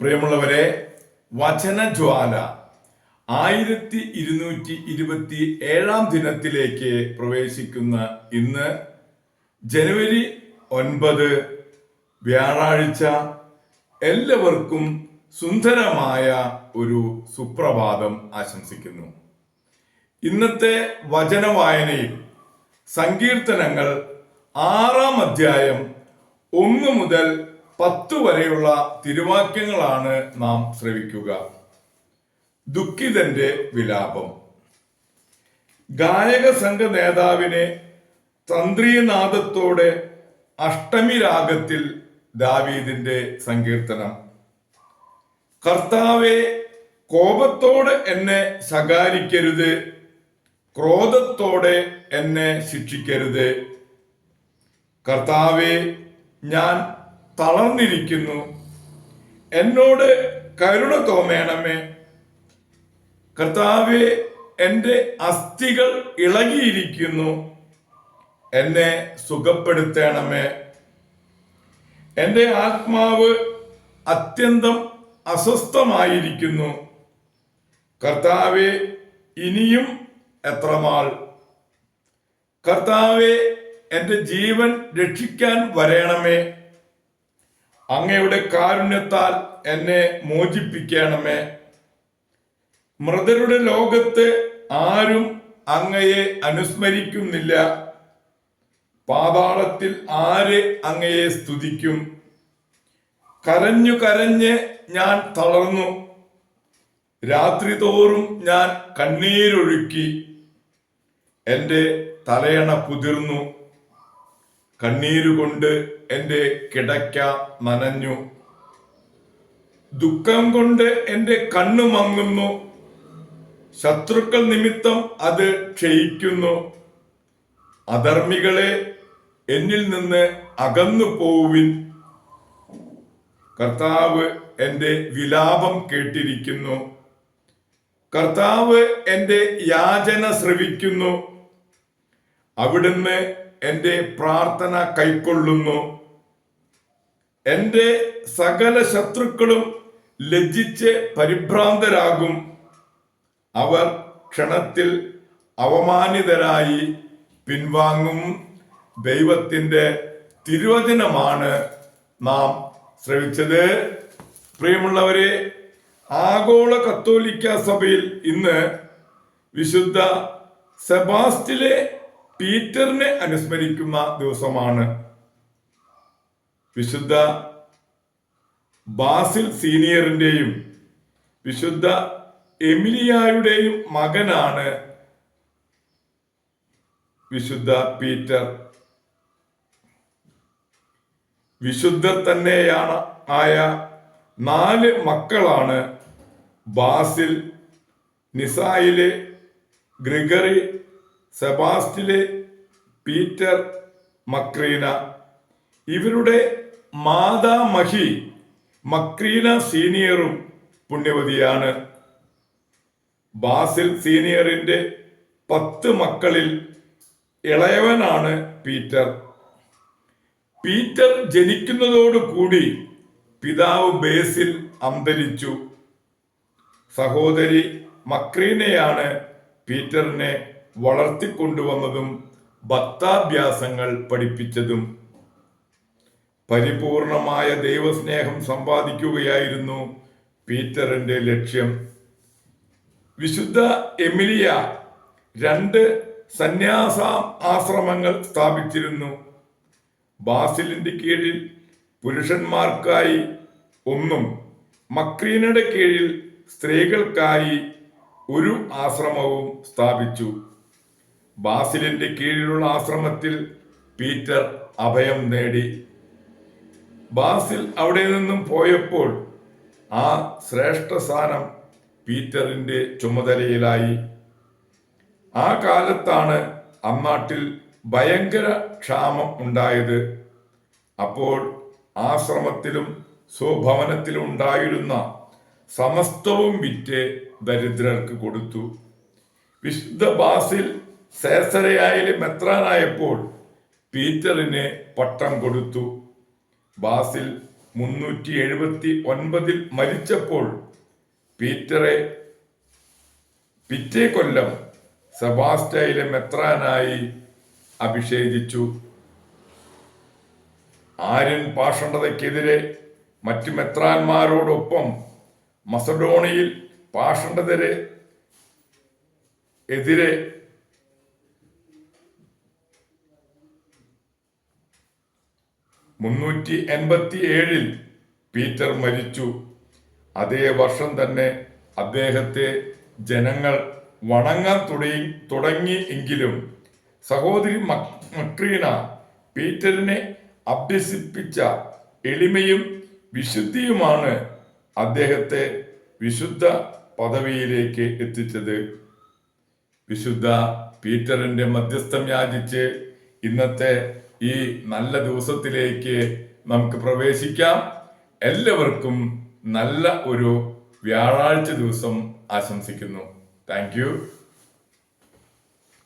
പ്രിയമുള്ളവരെ വചനജ്വാല ആയിരത്തി ഇരുന്നൂറ്റി ഇരുപത്തി ഏഴാം ദിനത്തിലേക്ക് പ്രവേശിക്കുന്ന ഇന്ന് ജനുവരി ഒൻപത് വ്യാഴാഴ്ച എല്ലാവർക്കും സുന്ദരമായ ഒരു സുപ്രഭാതം ആശംസിക്കുന്നു. ഇന്നത്തെ വചന വായനയിൽ സങ്കീർത്തനങ്ങൾ ആറാം അധ്യായം ഒന്ന് മുതൽ പത്ത് വരെയുള്ള തിരുവാക്യങ്ങളാണ് നാം ശ്രവിക്കുക. ദുഃഖിതന്റെ വിലാപം. ഗായക സംഘ നേതാവിനെ തന്ത്രീനാദത്തോടെ അഷ്ടമി രാഗത്തിൽ ദാവീദിന്റെ സങ്കീർത്തനം. കർത്താവെ കോപത്തോടെ എന്നെ ശകാരിക്കരുത്. ക്രോധത്തോടെ എന്നെ ശിക്ഷിക്കരുത്. കർത്താവെ ഞാൻ തളർന്നിരിക്കുന്നു. എന്നോട് കരുണ തോന്നേണമേ. കർത്താവെ എന്റെ അസ്ഥികൾ ഇളകിയിരിക്കുന്നു. എന്നെ സുഖപ്പെടുത്തേണമേ. എന്റെ ആത്മാവ് അത്യന്തം അസ്വസ്ഥമായിരിക്കുന്നു. കർത്താവെ ഇനിയും എത്രമാൾ കർത്താവെ എന്റെ ജീവൻ രക്ഷിക്കാൻ വരയണമേ അങ്ങയുടെ കാരുണ്യത്താൽ എന്നെ മോചിപ്പിക്കണമേ. മൃതരുടെ ലോകത്ത് ആരും അങ്ങയെ അനുസ്മരിക്കുന്നില്ല. പാതാളത്തിൽ ആര് അങ്ങയെ സ്തുതിക്കും? കരഞ്ഞു കരഞ്ഞ് ഞാൻ തളർന്നു. രാത്രി തോറും ഞാൻ കണ്ണീരൊഴുക്കി. എന്റെ തലയണ കുതിർന്നു കണ്ണീരുകൊണ്ട് എന്റെ കിടക്ക നനഞ്ഞു. ദുഃഖം കൊണ്ട് എന്റെ കണ്ണു മങ്ങുന്നു. ശത്രുക്കൾ നിമിത്തം അത് ക്ഷയിക്കുന്നു. അധർമ്മികളെ എന്നിൽ നിന്ന് അകന്നു പോവിൻ കർത്താവ് എന്റെ വിലാപം കേട്ടിരിക്കുന്നു. കർത്താവ് എന്റെ യാചന ശ്രവിക്കുന്നു. അവിടുന്ന് എന്റെ പ്രാർത്ഥന കൈക്കൊള്ളുന്നു. എന്റെ സകല ശത്രുക്കളും ലജ്ജിച്ച് പരിഭ്രാന്തരാകും. അവർ ക്ഷണത്തിൽ അവമാനിതരായി പിൻവാങ്ങും. ദൈവത്തിന്റെ തിരുവചനമാണ് നാം ശ്രവിച്ചത്. പ്രിയമുള്ളവരെ ആഗോള കത്തോലിക്ക സഭയിൽ ഇന്ന് വിശുദ്ധ സെബാസ്റ്റിലെ പീറ്ററിനെ അനുസ്മരിക്കുന്ന ദിവസമാണ് വിശുദ്ധ ബാസിൽ സീനിയറിന്റെയും വിശുദ്ധ എമിലിയായുടെയും മകനാണ് വിശുദ്ധ പീറ്റർ. വിശുദ്ധർ തന്നെയാണ് ആയ നാല് മക്കളാണ് ബാസിൽ നിസായിലെ ഗ്രിഗറി സെബാസ്റ്റിലെ പീറ്റർ മക്രീന. ഇവരുടെ മാതാ മഹി മക്രീന സീനിയറും പുണ്യവതിയാണ്. ബാസിൽ സീനിയറിന്റെ പത്ത് മക്കളിൽ ഇളയവനാണ് പീറ്റർ. പീറ്റർ ജനിക്കുന്നതോടുകൂടി പിതാവ് ബേസിൽ അന്തരിച്ചു. സഹോദരി മക്രീനയാണ് പീറ്ററിനെ വളർത്തിക്കൊണ്ടുവന്നതും ഭക്താഭ്യാസങ്ങൾ പഠിപ്പിച്ചതും പരിപൂർണമായ ദൈവസ്നേഹം സമ്പാദിക്കുകയായിരുന്നു പീറ്ററിന്റെ ലക്ഷ്യം. വിശുദ്ധ എമിലിയ രണ്ട് സന്യാസ ആശ്രമങ്ങൾ സ്ഥാപിച്ചിരുന്നു. ബാസിലിന്റെ കീഴിൽ പുരുഷന്മാർക്കായി ഒന്നും മക്രീനയുടെ കീഴിൽ സ്ത്രീകൾക്കായി ഒരു ആശ്രമവും സ്ഥാപിച്ചു. ബാസിലിന്റെ കീഴിലുള്ള ആശ്രമത്തിൽ പീറ്റർ അഭയം നേടി. ബാസിൽ അവിടെ നിന്നും പോയപ്പോൾ ആ ശ്രേഷ്ഠ സ്ഥാനം പീറ്ററിന്റെ ചുമതലയിലായി. ആ കാലത്താണ് അമ്മാട്ടിൽ ഭയങ്കര ക്ഷാമം ഉണ്ടായത്. അപ്പോൾ ആശ്രമത്തിലും സ്വഭവനത്തിലും ഉണ്ടായിരുന്ന സമസ്തവും വിറ്റ് ദരിദ്രർക്ക് കൊടുത്തു. വിശുദ്ധ ബാസിൽ സേസരയായാലും മെത്രാനായപ്പോൾ പീറ്ററിന് പട്ടം കൊടുത്തു. ബാസിൽ മുന്നൂറ്റി എഴുപത്തി ഒൻപതിൽ മരിച്ചപ്പോൾ പീറ്ററെ പിറ്റേ കൊല്ലം സെബാസ്റ്റയിലെ മെത്രാനായി അഭിഷേകിച്ചു ആര്യൻ പാഷണ്ഡതയ്ക്കെതിരെ മറ്റു മെത്രാന്മാരോടൊപ്പം മസഡോണിയിൽ പാഷണ്ഡതരെ എതിരെ മുന്നൂറ്റി എൺപത്തി ഏഴിൽ പീറ്റർ മരിച്ചു. അതേ വർഷം തന്നെ അദ്ദേഹത്തെ ജനങ്ങൾ വണങ്ങാൻ തുടങ്ങി തുടങ്ങി എങ്കിലും സഹോദരി മക്- മക്രീന പീറ്ററിനെ അഭ്യസിപ്പിച്ച എളിമയും വിശുദ്ധിയുമാണ് അദ്ദേഹത്തെ വിശുദ്ധ പദവിയിലേക്ക് എത്തിച്ചത്. വിശുദ്ധ പീറ്ററിന്റെ മധ്യസ്ഥം യാചിച്ച് ഇന്നത്തെ ഈ നല്ല ദിവസത്തിലേക്ക് നമുക്ക് പ്രവേശിക്കാം. എല്ലാവർക്കും നല്ല ഒരു വ്യാഴാഴ്ച ദിവസം ആശംസിക്കുന്നു. താങ്ക്